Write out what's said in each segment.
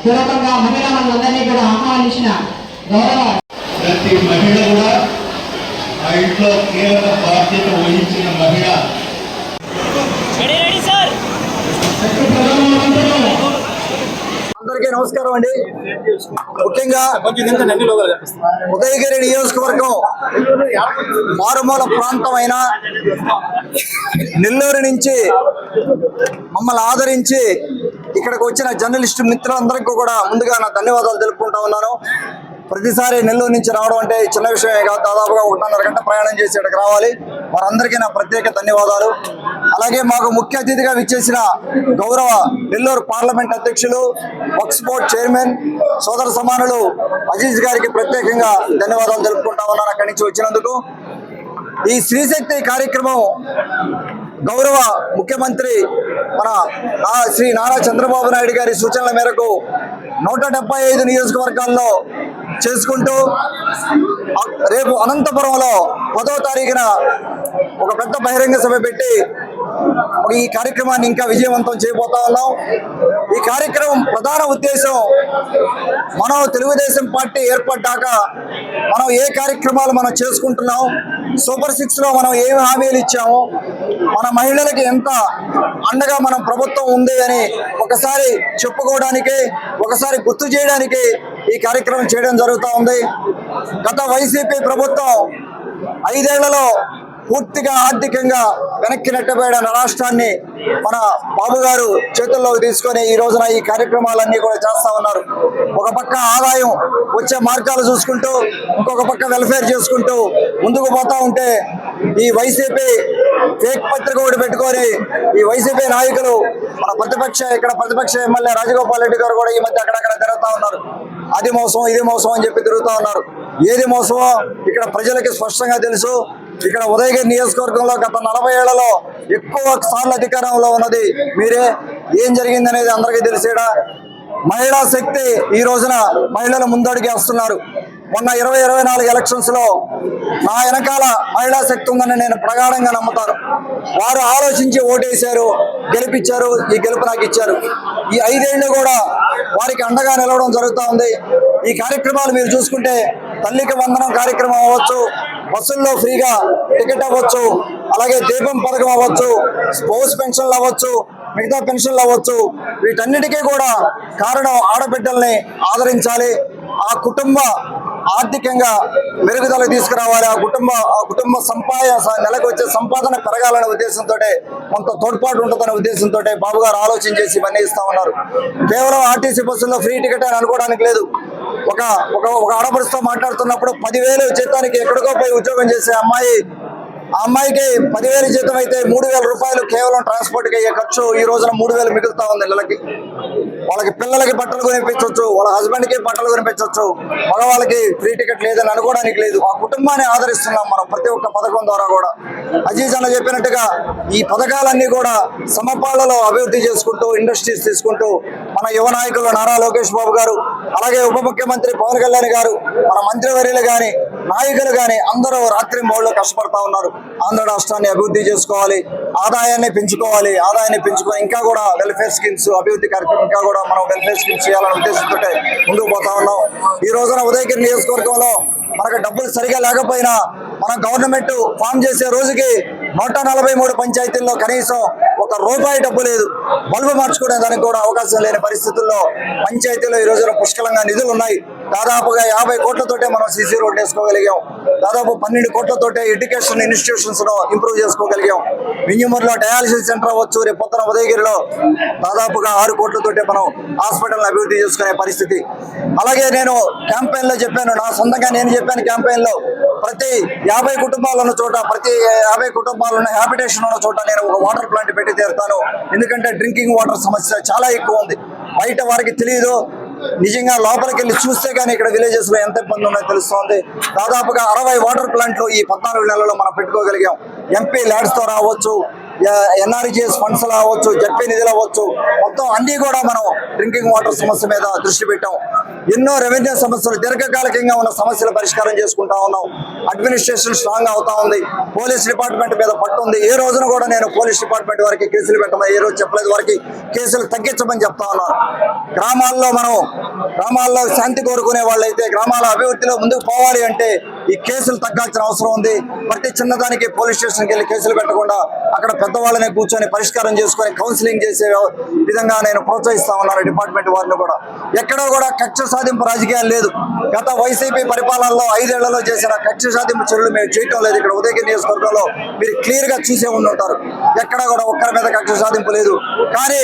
పూర్వకంగా మహిళా మనందరినీ కూడా ఆహ్వానించిన గౌరవ ప్రతి మహిళ కూడా ఆ ఇంట్లో కీలక బాధ్యత వహించిన మహిళ. Ready ready sir. అందరికీ నమస్కారం అండి. ముఖ్యంగా ఉదయగిరి నియోజకవర్గం మారుమూల ప్రాంతమైన నెల్లూరు నుంచి మమ్మల్ని ఆదరించి ఇక్కడికి వచ్చిన జర్నలిస్టు మిత్రులందరికీ కూడా ముందుగా నా ధన్యవాదాలు తెలుపుకుంటా ఉన్నాను. ప్రతిసారి నెల్లూరు నుంచి రావడం అంటే చిన్న విషయమే కాదు దాదాపుగా ఒకటిన్నర గంట ప్రయాణం చేసి ఇక్కడికి రావాలి. వారందరికీ నా ప్రత్యేక ధన్యవాదాలు. అలాగే మాకు ముఖ్య అతిథిగా విచ్చేసిన గౌరవ నెల్లూరు పార్లమెంట్ అధ్యక్షులు వక్స్ బోర్డ్ చైర్మన్ సోదర సమానులు అజీజ్ గారికి ప్రత్యేకంగా ధన్యవాదాలు తెలుపుకుంటా ఉన్నాను అక్కడి నుంచి వచ్చినందుకు. ఈ స్త్రీశక్తి కార్యక్రమం గౌరవ ముఖ్యమంత్రి మన శ్రీ నారా చంద్రబాబు నాయుడు గారి సూచనల మేరకు నూట డెబ్బై ఐదు నియోజకవర్గాల్లో చేసుకుంటూ రేపు అనంతపురంలో పదో తారీఖున ఒక పెద్ద బహిరంగ సభ పెట్టి ఈ కార్యక్రమాన్ని ఇంకా విజయవంతం చేయబోతా ఉన్నాం. ఈ కార్యక్రమం ప్రధాన ఉద్దేశం మనం తెలుగుదేశం పార్టీ ఏర్పడ్డాక మనం ఏ కార్యక్రమాలు మనం చేసుకుంటున్నాం సూపర్ సిక్స్లో మనం ఏమి హామీలు ఇచ్చాము మన మహిళలకి ఎంత అండగా మనం ప్రభుత్వం ఉంది అని ఒకసారి చెప్పుకోవడానికి ఒకసారి గుర్తు చేయడానికి ఈ కార్యక్రమం చేయడం జరుగుతూ ఉంది. గత వైసీపీ ప్రభుత్వం ఐదేళ్ళలో పూర్తిగా ఆర్థికంగా వెనక్కి నెట్టబోయడం రాష్ట్రాన్ని మన బాబు గారు చేతుల్లోకి తీసుకొని ఈ రోజున ఈ కార్యక్రమాలన్నీ కూడా చేస్తా ఉన్నారు. ఒక పక్క ఆదాయం వచ్చే మార్గాలు చూసుకుంటూ ఇంకొక పక్క వెల్ఫేర్ చేసుకుంటూ ముందుకు పోతా ఉంటే ఈ వైసీపీ ఫేక్ పత్రిక ఒకటి పెట్టుకొని ఈ వైసీపీ నాయకులు మన ప్రతిపక్ష ఇక్కడ ప్రతిపక్ష ఎమ్మెల్యే రాజగోపాల్ రెడ్డి గారు కూడా ఈ మధ్య అక్కడక్కడ తిరుగుతా ఉన్నారు. అది మోసం ఇది మోసం అని చెప్పి తిరుగుతా ఉన్నారు. ఏది మోసమో ఇక్కడ ప్రజలకి స్పష్టంగా తెలుసు. ఇక్కడ ఉదయగిరి నియోజకవర్గంలో గత నలభై ఏళ్ళలో ఎక్కువ సార్లు అధికారంలో ఉన్నది. మీరే ఏం జరిగింది అనేది అందరికీ తెలిసేడా? మహిళా శక్తి ఈ రోజున మహిళలు ముందడుగు వస్తున్నారు. మొన్న ఇరవై ఇరవై నాలుగు ఎలక్షన్స్లో నా వెనకాల మహిళా శక్తి ఉందని నేను ప్రగాఢంగా నమ్ముతాను. వారు ఆలోచించి ఓటేశారు గెలిపించారు ఈ గెలుపు నాకు ఇచ్చారు. ఈ ఐదేళ్ళు కూడా వారికి అండగా నిలవడం జరుగుతూ ఉంది. ఈ కార్యక్రమాలు మీరు చూసుకుంటే తల్లికి వందనం కార్యక్రమం అవ్వచ్చు బస్సుల్లో ఫ్రీగా టికెట్ అవ్వచ్చు అలాగే దీపం పథకం అవ్వచ్చు స్పోర్ట్స్ పెన్షన్లు అవ్వచ్చు మిగతా పెన్షన్లు అవ్వచ్చు. వీటన్నిటికీ కూడా కారణం ఆడబిడ్డల్ని ఆదరించాలి. ఆ కుటుంబ ఆర్థికంగా మెరుగుదల తీసుకురావాలి. ఆ కుటుంబ ఆ కుటుంబ సంపాద నెలకు వచ్చే సంపాదన పెరగాలనే ఉద్దేశంతో కొంత తోడ్పాటు ఉంటుందనే ఉద్దేశంతో బాబు గారు ఆలోచన చేసి ఇవన్నీ ఇస్తా ఉన్నారు. కేవలం ఆర్టీసీ బస్సుల్లో ఫ్రీ టికెట్ అని అనుకోవడానికి లేదు. ఒక ఒక ఒక ఆడపడుచుతో మాట్లాడుతున్నప్పుడు పదివేలు జీతానికి ఎక్కడికో పోయి ఉద్యోగం చేసే అమ్మాయి ఆ అమ్మాయికి పదివేలు జీతం అయితే మూడు వేల రూపాయలు కేవలం ట్రాన్స్పోర్ట్కి అయ్యే ఖర్చు ఈ రోజున మూడు వేలు మిగులుతా ఉంది నెలకి. వాళ్ళకి పిల్లలకి బట్టలు కొనిపించవచ్చు వాళ్ళ హస్బెండ్కి బట్టలు కొనిపించవచ్చు మగవాళ్ళకి ఫ్రీ టికెట్ లేదని అనుకోవడానికి లేదు. ఆ కుటుంబాన్ని ఆదరిస్తున్నాం మనం ప్రతి ఒక్క పథకం ద్వారా కూడా. అజీజ్ అన్న చెప్పినట్టుగా ఈ పథకాలన్నీ కూడా సమపాళ్ళలో అభివృద్ధి చేసుకుంటూ ఇండస్ట్రీస్ తీసుకుంటూ మన యువ నాయకులు నారా లోకేష్ బాబు గారు అలాగే ఉప ముఖ్యమంత్రి పవన్ కళ్యాణ్ గారు మన మంత్రివర్యులు కానీ నాయకులు కానీ అందరూ రాత్రి మౌళ్ళు కష్టపడతా ఉన్నారు. ఆంధ్ర రాష్ట్రాన్ని అభివృద్ధి చేసుకోవాలి ఆదాయాన్ని పెంచుకోవాలి ఆదాయాన్ని పెంచుకొని ఇంకా కూడా వెల్ఫేర్ స్కీమ్స్ అభివృద్ధి కార్యక్రమం ఇంకా కూడా మనం వెల్ఫేర్ స్కీమ్స్ చేయాలనే ఉద్దేశంతో ముందుకు పోతా ఉన్నాం. ఈ రోజున ఉదయగిరి నియోజకవర్గంలో మనకు డబ్బులు సరిగా లేకపోయినా మన గవర్నమెంట్ ఫామ్ చేసే రోజుకి నూట నలభై మూడు పంచాయతీల్లో కనీసం ఒక రూపాయి డబ్బు లేదు. బల్బు మార్చుకునే దానికి కూడా అవకాశం లేని పరిస్థితుల్లో పంచాయతీలో ఈ రోజున పుష్కలంగా నిధులు ఉన్నాయి దాదాపుగా యాభై కోట్లతోటే మనం సీసీ రోడ్ వేసుకోగలిగాం. దాదాపు పన్నెండు కోట్లతోటే ఎడ్యుకేషన్ ఇన్స్టిట్యూషన్స్ను ఇంప్రూవ్ చేసుకోగలిగాం. వింజమూరులో డయాలసిస్ సెంటర్ అవ్వచ్చు రేపు ఉదయగిరిలో దాదాపుగా ఆరు కోట్లతోటే మనం హాస్పిటల్ అభివృద్ధి చేసుకునే పరిస్థితి. అలాగే నేను క్యాంపెయిన్లో చెప్పాను నా సొంతంగా నేను చెప్పాను క్యాంపెయిన్లో ప్రతి యాభై కుటుంబాలు ఉన్న చోట ప్రతి యాభై కుటుంబాలు ఉన్న హ్యాబిటేషన్ ఉన్న చోట నేను ఒక వాటర్ ప్లాంట్ పెట్టి తీరుతాను. ఎందుకంటే డ్రింకింగ్ వాటర్ సమస్య చాలా ఎక్కువ ఉంది. బయట వారికి తెలియదు నిజంగా లోపలికి వెళ్ళి చూస్తే కానీ ఇక్కడ విలేజెస్లో ఎంత ఇబ్బంది ఉన్నాయో తెలుస్తోంది. దాదాపుగా అరవై వాటర్ ప్లాంట్లు ఈ పద్నాలుగు నెలల్లో మనం పెట్టుకోగలిగాం. ఎంపీ ల్యాడ్స్తో రావచ్చు ఎన్ఆర్జిఎస్ ఫండ్స్ అవ్వచ్చు జడ్పీ నిధులు అవ్వచ్చు. మొత్తం అన్ని కూడా మనం డ్రింకింగ్ వాటర్ సమస్య మీద దృష్టి పెట్టాం. ఎన్నో రెవెన్యూ సమస్యలు దీర్ఘకాలికంగా ఉన్న సమస్యలు పరిష్కారం చేసుకుంటా ఉన్నాం. అడ్మినిస్ట్రేషన్ స్ట్రాంగ్ అవుతా ఉంది. పోలీస్ డిపార్ట్మెంట్ మీద పట్టు ఉంది. ఏ రోజున కూడా నేను పోలీస్ డిపార్ట్మెంట్ వారికి కేసులు పెట్టమని ఏ రోజు చెప్పలేదు. వారికి కేసులు తగ్గించమని చెప్తా ఉన్నాను గ్రామాల్లో మనం గ్రామాల్లో శాంతి కోరుకునే వాళ్ళైతే గ్రామాల అభివృద్ధిలో ముందుకు పోవాలి అంటే ఈ కేసులు తగ్గాల్సిన అవసరం ఉంది. ప్రతి చిన్నదానికి పోలీస్ స్టేషన్కి వెళ్ళి కేసులు పెట్టకుండా అక్కడ పెద్దవాళ్ళనే కూర్చొని పరిష్కారం చేసుకొని కౌన్సిలింగ్ చేసే విధంగా నేను ప్రోత్సహిస్తా ఉన్నాను డిపార్ట్మెంట్ వారిని కూడా. ఎక్కడా కూడా కక్ష సాధింపు రాజకీయాలు లేదు. గత వైసీపీ పరిపాలనలో ఐదేళ్ళలో చేసిన కక్ష సాధింపు చర్యలు మేము చేయటం లేదు. ఇక్కడ ఉదయగిరి నియోజకవర్గంలో మీరు క్లియర్గా చూసే ఉండి ఉంటారు ఎక్కడ కూడా ఒక్కరి మీద కక్ష సాధింపు లేదు కానీ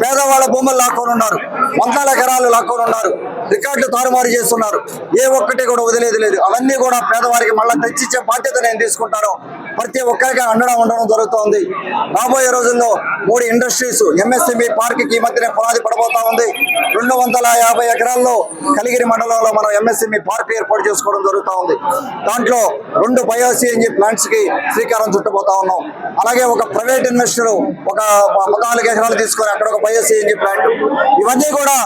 పేదవాళ్ళ భూములు లాక్కొని ఉన్నారు. వందల ఎకరాలు లాక్కొని ఉన్నారు. రికార్డులు తారుమారు చేస్తున్నారు. ఏ ఒక్కటి కూడా వదిలేదు లేదు. అవన్నీ కూడా పేదవారికి మళ్ళీ తెచ్చిచ్చే బాధ్యత నేను తీసుకుంటాను. ప్రతి ఒక్కరికి అండడం ఉండడం జరుగుతోంది. రాబోయే రోజుల్లో మూడు ఇండస్ట్రీస్ ఎంఎస్ఎంఈ పార్క్కి ఈ మధ్యనే పునాది పడబోతా ఉంది. రెండు వందల యాభై ఎకరాల్లో కలిగిరి మండలంలో మనం ఎంఎస్ఎంఈ పార్క్ ఏర్పాటు చేసుకోవడం జరుగుతూ ఉంది. దాంట్లో రెండు బయోసిఎన్జి ప్లాంట్స్కి శ్రీకారం చుట్టబోతా ఉన్నాం. అలాగే ఒక ప్రైవేట్ ఇన్వెస్టర్ ఒక పద్నాలుగు ఎకరాలు తీసుకొని అక్కడ ఒక బయోసిఎన్జి ప్లాంట్. ఇవన్నీ కూడా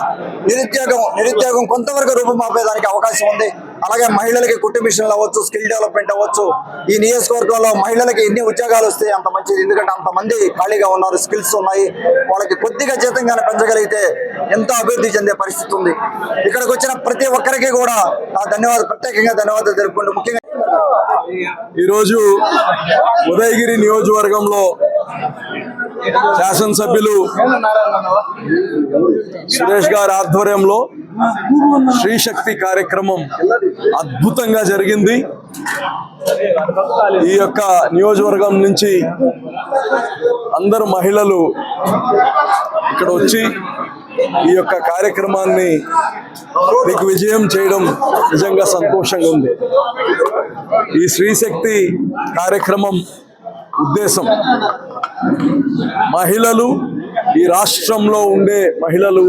నిరుద్యోగం నిరుద్యోగం కొంతవరకు రూపుమాపేదానికి అవకాశం ఉంది. అలాగే మహిళలకి కుట్టు అవ్వచ్చు స్కిల్ డెవలప్మెంట్ అవ్వచ్చు. ఈ నియోజకవర్గంలో మహిళలకి ఎన్ని ఉద్యోగాలు వస్తాయి అంత మంచిది. ఎందుకంటే అంతమంది ఖాళీగా ఉన్నారు స్కిల్స్ ఉన్నాయి. వాళ్ళకి కొద్దిగా జీతంగానే పెంచగలిగితే ఎంతో అభివృద్ధి చెందే పరిస్థితి ఉంది. ఇక్కడికి వచ్చిన ప్రతి ఒక్కరికి కూడా నా ధన్యవాదాలు ప్రత్యేకంగా ధన్యవాదాలు తెలుపుకుంటూ ముఖ్యంగా ఈరోజు ఉదయగిరి నియోజకవర్గంలో శాసనసభ్యులు సురేష్ గారి ఆధ్వర్యంలో శ్రీశక్తి కార్యక్రమం అద్భుతంగా జరిగింది. ఈ యొక్క నియోజకవర్గం నుంచి అందరు మహిళలు ఇక్కడ వచ్చి ఈ యొక్క కార్యక్రమాన్ని దిగ్విజయం చేయడం నిజంగా సంతోషంగా ఉంది. ఈ శ్రీశక్తి కార్యక్రమం ఉద్దేశం మహిళలు ఈ రాష్ట్రంలో ఉండే మహిళలు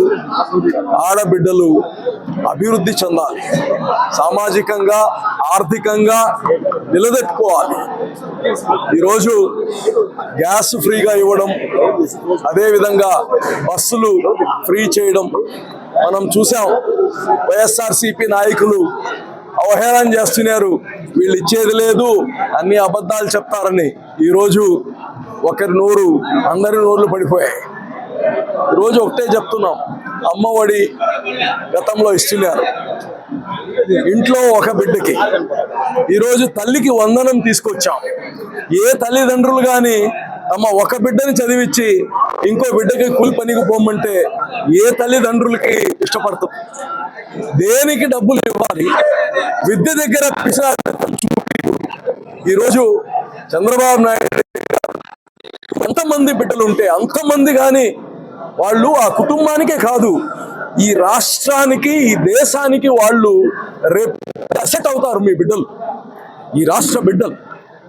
ఆడబిడ్డలు అభివృద్ధి చెందాలి. సామాజికంగా ఆర్థికంగా నిలదెట్టుకోవాలి ఈరోజు గ్యాస్ ఫ్రీగా ఇవ్వడం అదేవిధంగా బస్సులు ఫ్రీ చేయడం మనం చూసాం. వైఎస్ఆర్సిపి నాయకులు అవహేళన చేస్తున్నారు. వీళ్ళు ఇచ్చేది లేదు. అన్ని అబద్ధాలు చెప్తారని. ఈరోజు ఒకరి నోరు అందరి నోర్లు పడిపోయాయి. ఈరోజు ఒకటే చెప్తున్నాం. అమ్మఒడి గతంలో ఇస్తున్నారు. ఇంట్లో ఒక బిడ్డకి. ఈరోజు తల్లికి వందనం తీసుకొచ్చాం. ఏ తల్లిదండ్రులు కానీ అమ్మ ఒక బిడ్డని చదివించి ఇంకో బిడ్డకి కూలి పనికి పోమంటే ఏ తల్లిదండ్రులకి ఇష్టపడతాం? దేనికి డబ్బులు ఇవ్వాలి? విద్య దగ్గర ఈరోజు చంద్రబాబు నాయుడు ఎంతమంది బిడ్డలు ఉంటే అంతమంది కానీ వాళ్ళు ఆ కుటుంబానికే కాదు ఈ రాష్ట్రానికి ఈ దేశానికి వాళ్ళు రేపు అసెట్ అవుతారు మీ బిడ్డలు. ఈ రాష్ట్ర బిడ్డలు.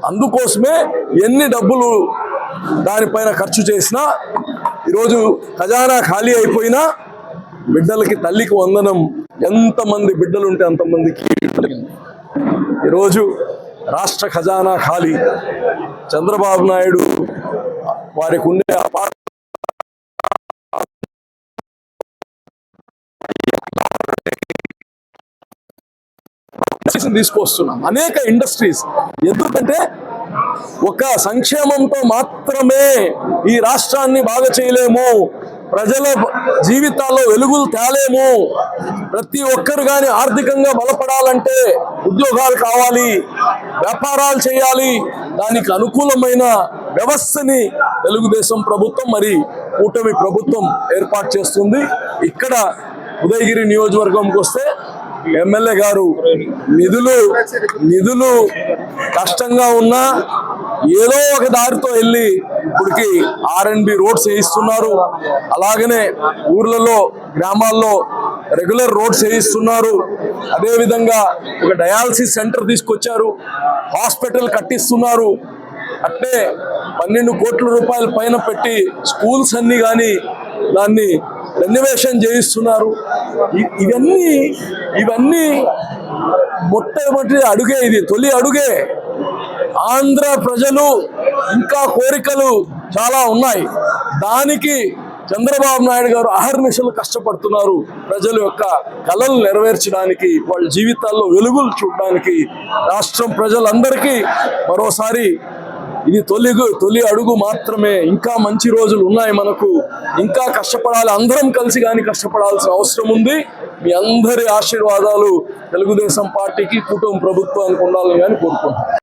అందుకోసమే ఎన్ని డబ్బులు దానిపైన ఖర్చు చేసినా ఈరోజు ఖజానా ఖాళీ అయిపోయినా బిడ్డలకి తల్లికి వందనం. ఎంతమంది బిడ్డలు ఉంటే అంతమందికి. ఈరోజు రాష్ట్ర ఖజానా ఖాళీ. చంద్రబాబు నాయుడు వారికి ఉండే అపార తీసుకొస్తున్నాం. అనేక ఇండస్ట్రీస్. ఎందుకంటే ఒక సంక్షేమంతో మాత్రమే ఈ రాష్ట్రాన్ని బాగా చేయలేము. ప్రజల జీవితాల్లో వెలుగులు తేలేము. ప్రతి ఒక్కరు కానీ ఆర్థికంగా బలపడాలంటే ఉద్యోగాలు కావాలి వ్యాపారాలు చేయాలి. దానికి అనుకూలమైన వ్యవస్థని తెలుగుదేశం ప్రభుత్వం మరి కూటమి ప్రభుత్వం ఏర్పాటు చేస్తుంది. ఇక్కడ ఉదయగిరి నియోజకవర్గంకి వస్తే ఎమ్మెల్యే గారు నిధులు నిధులు కష్టంగా ఉన్నా ఏదో ఒక దారితో వెళ్ళి ఇప్పటికి ఆర్ఎన్బి రోడ్స్ వేయిస్తున్నారు. అలాగనే ఊర్లలో గ్రామాల్లో రెగ్యులర్ రోడ్స్ వేయిస్తున్నారు. అదేవిధంగా ఒక డయాలసిస్ సెంటర్ తీసుకొచ్చారు. హాస్పిటల్ కట్టిస్తున్నారు. అట్లే పన్నెండు కోట్ల రూపాయల పైన పెట్టి స్కూల్స్ అన్నీ కానీ దాన్ని రెన్యువేషన్ చేయిస్తున్నారు. ఇవన్నీ ఇవన్నీ మొట్టమొదటి అడుగే ఇది తొలి అడుగే. ఆంధ్ర ప్రజలు ఇంకా కోరికలు చాలా ఉన్నాయి. దానికి చంద్రబాబు నాయుడు గారు అహర్నిశలు కష్టపడుతున్నారు. ప్రజల యొక్క కళలు నెరవేర్చడానికి వాళ్ళ జీవితాల్లో వెలుగులు చూడడానికి రాష్ట్రం ప్రజలందరికీ మరోసారి ఇది తొలి తొలి అడుగు మాత్రమే. ఇంకా మంచి రోజులు ఉన్నాయి మనకు. ఇంకా కష్టపడాలి. అందరం కలిసి కానీ కష్టపడాల్సిన అవసరం ఉంది. మీ అందరి ఆశీర్వాదాలు తెలుగుదేశం పార్టీకి కుటుంబ ప్రభుత్వానికి ఉండాలని కానీ కోరుకుంటున్నాను